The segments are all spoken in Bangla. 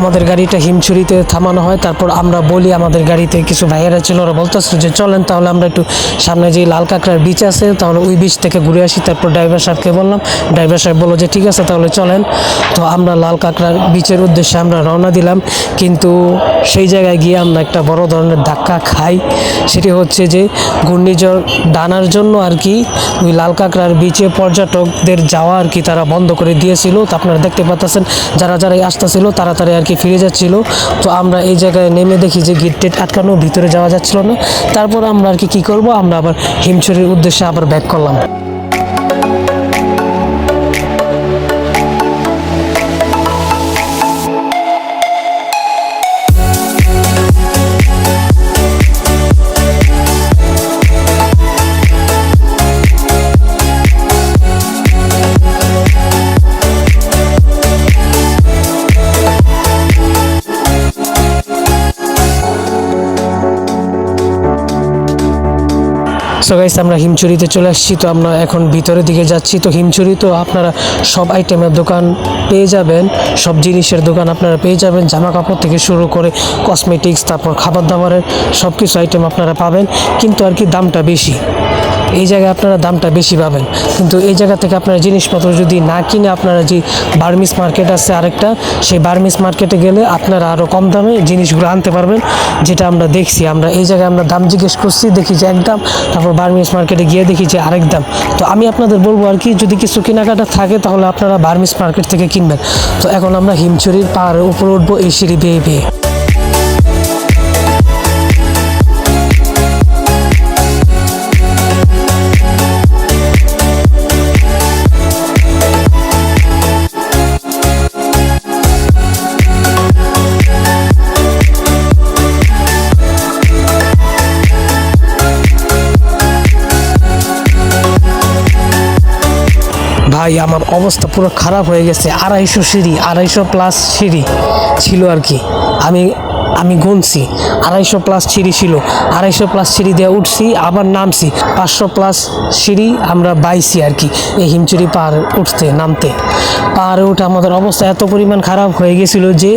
আমাদের গাড়িটা হিমছড়িতে থামানো হয়, তারপর আমরা বলি আমাদের গাড়িতে কিছু ভাইয়েরা ছিল, ওরা বলতেছিল যে চলেন তাহলে আমরা একটু সামনে যে লাল কাঁকড়ার বিচ আছে, তাহলে ওই বিচ থেকে ঘুরে আসি, তারপর ড্রাইভার সাহেবকে বললাম ড্রাইভার সাহেব বলল যে ঠিক আছে তাহলে চলেন। তো আমরা লাল কাঁকড়ার বিচের উদ্দেশ্যে আমরা রওনা দিলাম, কিন্তু সেই জায়গায় গিয়ে আমরা একটা বড় ধরনের ধাক্কা খাই, সেটি হচ্ছে যে ঘূর্ণিঝড় ডানার জন্য আর কি, ওই লাল কাঁকড়ার বিচে পর্যটকদের যাওয়া আর কি তারা বন্ধ করে দিয়েছিল। তো আপনারা দেখতে পাচ্ছেন যারা যারা আসতেছিল তাড়াতাড়ি আর কি ফিরে যাচ্ছিল। তো আমরা এই জায়গায় নেমে দেখি যে গেট টেট আটকানো, ভিতরে যাওয়া যাচ্ছিল না। তারপর আমরা আর কি, কী করব? আমরা আবার হিমছড়ির উদ্দেশ্যে আবার ব্যাক করলাম। সো গাইস আমরা হিমচুরিতে চলে আসছি, তো আমরা এখন ভিতরের দিকে যাচ্ছি। তো হিমচুরি, তো আপনারা সব আইটেমের দোকান পেয়ে যাবেন, সব জিনিসের দোকান আপনারা পেয়ে যাবেন জামা কাপড় থেকে শুরু করে কসমেটিক্স তারপর খাবার দাবারের সব কিছু আইটেম আপনারা পাবেন, কিন্তু আর কি দামটা বেশি? এই জায়গায় আপনারা দামটা বেশি পাবেন। কিন্তু এই জায়গা থেকে আপনারা জিনিসপত্র যদি না কিনে আপনারা যে বার্মিস মার্কেট আছে আরেকটা, সেই বার্মিস মার্কেটে গেলে আপনারা আরও কম দামে জিনিসগুলো আনতে পারবেন, যেটা আমরা দেখছি। আমরা এই জায়গায় আমরা দাম জিজ্ঞেস করছি, দেখি যে এক দাম, তারপর বার্মিস মার্কেটে গিয়ে দেখি যে আরেক দাম। তো আমি আপনাদের বলব আর কি, যদি কিছু কেনাকাটা থাকে তাহলে আপনারা বার্মিস মার্কেট থেকে কিনবেন। তো এখন আমরা হিমচুরির পাহাড়ের উপরে উঠবো, এই সিঁড়ি বেয়ে বেয়ে। ভাই, আমার অবস্থা পুরো খারাপ হয়ে গেছে। আড়াইশো সিঁড়ি, আড়াইশো প্লাস সিঁড়ি ছিল আর কি। আমি আমি গুনছি। আড়াইশো প্লাস সিঁড়ি ছিল। আড়াইশো প্লাস সিঁড়ি দিয়ে উঠছি, আবার নামছি। পাঁচশো প্লাস সিঁড়ি আমরা বাইছি আর কি, এই হিমচুরি পাহাড় উঠতে, নামতে। পাহাড়ে উঠে আমাদের অবস্থা এত পরিমাণ খারাপ হয়ে গেছিল যে,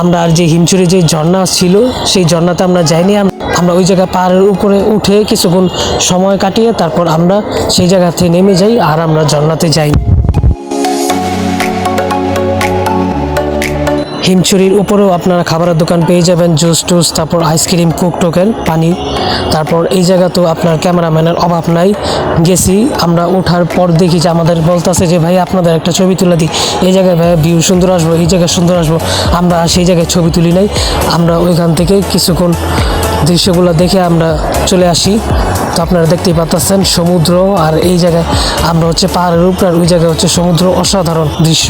আমরা আর যে হিমচুরি যে ঝর্ণা ছিল, সেই ঝর্ণাতে আমরা যাইনি। আমরা ওই জায়গা পাহাড়ের উপরে উঠে কিছুক্ষণ সময় কাটিয়ে তারপর আমরা সেই জায়গা থেকে নেমে যাই আর আমরা ঝর্ণাতে যাই। হিমচুরির উপরেও আপনারা খাবারের দোকান পেয়ে যাবেন, জুস টুস, তারপর আইসক্রিম, কোক টোকেন, পানি। তারপর এই জায়গাতেও আপনার ক্যামেরাম্যানের অভাব নাই। গেছি, আমরা ওঠার পর দেখি যে আমাদের বলতেছে যে, ভাই, আপনাদের একটা ছবি তুলে দিই। এই জায়গায়, ভাই ভিউ সুন্দর আসব, এই জায়গায় সুন্দর আসব। আমরা সেই জায়গায় ছবি তুলি নাই। আমরা ওইখান থেকে কিছুক্ষণ দৃশ্যগুলো দেখে আমরা চলে আসি। তো আপনারা দেখতেই পাচ্ছেন সমুদ্র, আর এই জায়গায় আমরা হচ্ছে পাহাড়ের উপর আর ওই জায়গায় হচ্ছে সমুদ্র অসাধারণ দৃশ্য।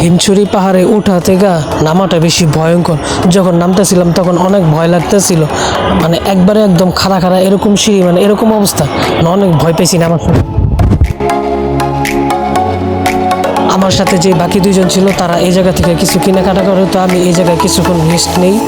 হিমছড়ি পাহাড়ে ওঠা থেকে নামাটা বেশি ভয়ঙ্কর। যখন নামতেছিলাম তখন অনেক ভয় লাগতেছিল। মানে একবারে একদম খাড়া খাড়া এরকম সিঁড়ি মানে এরকম অবস্থা। মানে অনেক ভয় পেয়েছি নামার। আমার সাথে। যে বাকি দুইজন ছিল তারা এই জায়গা থেকে কিছু কেনাকাটা করে, তো আমি এই জায়গায় কিছুক্ষণ রেস্ট নেই।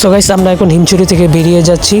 সো গাইস আমরা এখন হিমচুরি থেকে বেরিয়ে যাচ্ছি।